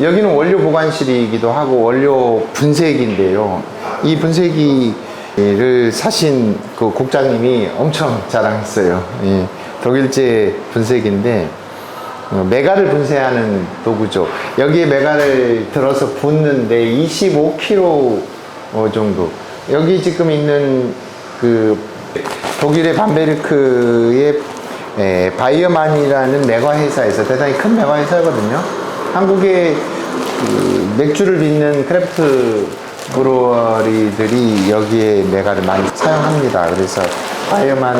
여기는 원료 보관실이기도 하고 원료 분쇄기인데요. 이 분쇄기를 사신 그 국장님이 엄청 자랑했어요. 예, 독일제 분쇄기인데 어, 메가를 분쇄하는 도구죠. 여기에 메가를 들어서 붓는데 25kg 어, 정도. 여기 지금 있는 그 독일의 밤베르크의 에, 바이어만이라는 메가 회사에서 대단히 큰 메가 회사거든요. 한국의 그 맥주를 빚는 크래프트 브루어리들이 여기에 메가를 많이 사용합니다. 그래서 바이어만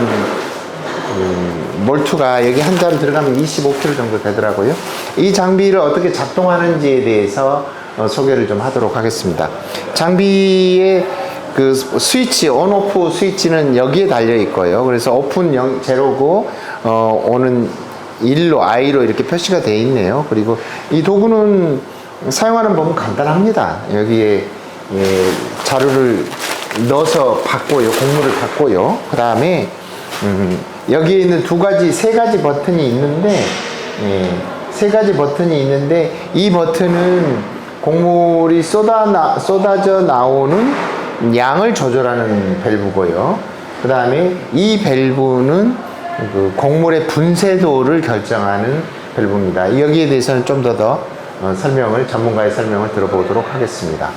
음, 몰투가 여기 한 잔 들어가면 25kg 정도 되더라고요. 이 장비를 어떻게 작동하는지에 대해서 어, 소개를 좀 하도록 하겠습니다. 장비의 그 스위치, 온 오프 스위치는 여기에 달려 있고요. 그래서 오픈 0, 제로고, 어, 온은 1로, I로 이렇게 표시가 되어 있네요. 그리고 이 도구는 사용하는 법은 간단합니다. 여기에 예, 자루를 넣어서 받고요. 곡물을 받고요. 그 다음에 음, 여기에 있는 두 가지, 세 가지 버튼이 있는데, 예, 세 가지 버튼이 있는데, 이 버튼은 곡물이 쏟아 나, 쏟아져 나오는 양을 조절하는 밸브고요. 그 다음에 이 밸브는 그 곡물의 분쇄도를 결정하는 밸브입니다. 여기에 대해서는 좀 더더 어, 설명을, 전문가의 설명을 들어보도록 하겠습니다.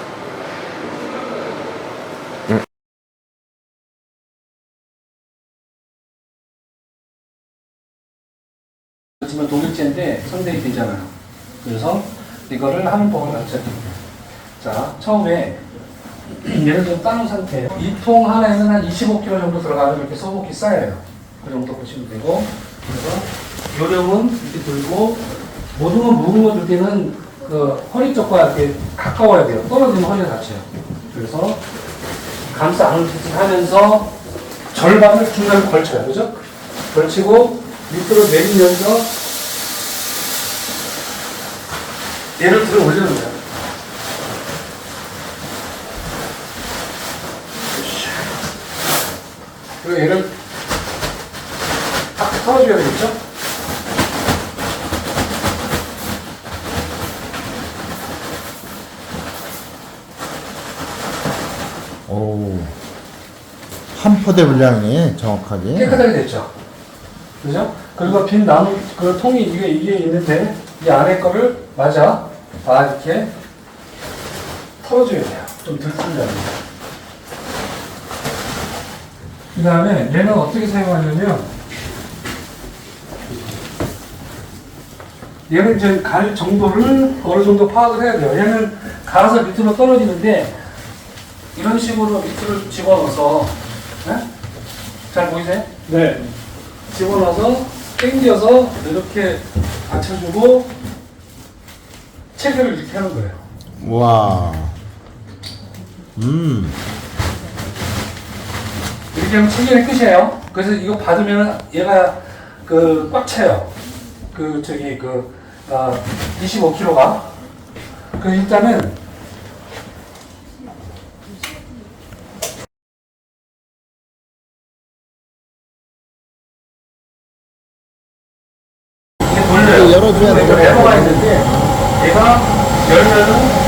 그렇지만 독일제인데 선택이 되잖아요. 그래서 이거를 법을 가르쳐 드립니다. 자, 처음에 얘를 좀 따놓은 상태예요. 이통 하나에는 한 25kg 정도 들어가는 이렇게 소복이 쌓여요. 그 정도 보시면 되고 그래서 요령은 이렇게 들고 모든 건 무거워 들 때는 그 허리 쪽과 이렇게 가까워야 돼요. 떨어지면 허리가 다쳐요. 그래서 감싸 안을 하면서 절반을 중간에 걸쳐요. 그죠? 걸치고 밑으로 내리면서 얘를 들어 올리는. 그리고 얘를 탁 털어줘야 되겠죠? 오. 한 포대 분량이 정확하게. 깨끗하게 됐죠. 그죠? 그리고 빈 나무 그 통이 이게 이게 있는데 이 안에 거를 맞아 다 이렇게 털어줘야 돼요. 좀 들뜨려면. 그 다음에 얘는 어떻게 사용하냐면 얘는 이제 갈 정도를 어느 정도 파악을 해야 돼요. 얘는 갈아서 밑으로 떨어지는데 이런 식으로 밑으로 집어넣어서 네? 잘 보이세요? 네. 집어넣어서 당겨서 이렇게 받쳐주고 체결을 이렇게 하는 거예요. 와. 음. 이렇게 하면 체결이 끝이에요. 그래서 이거 받으면 얘가 그 꽉 차요. 그 저기 그 아, 25kg가. 그 일단은 이게 돌려요. 열어줘야 근데 되는 레버가 있는데 얘가 열면은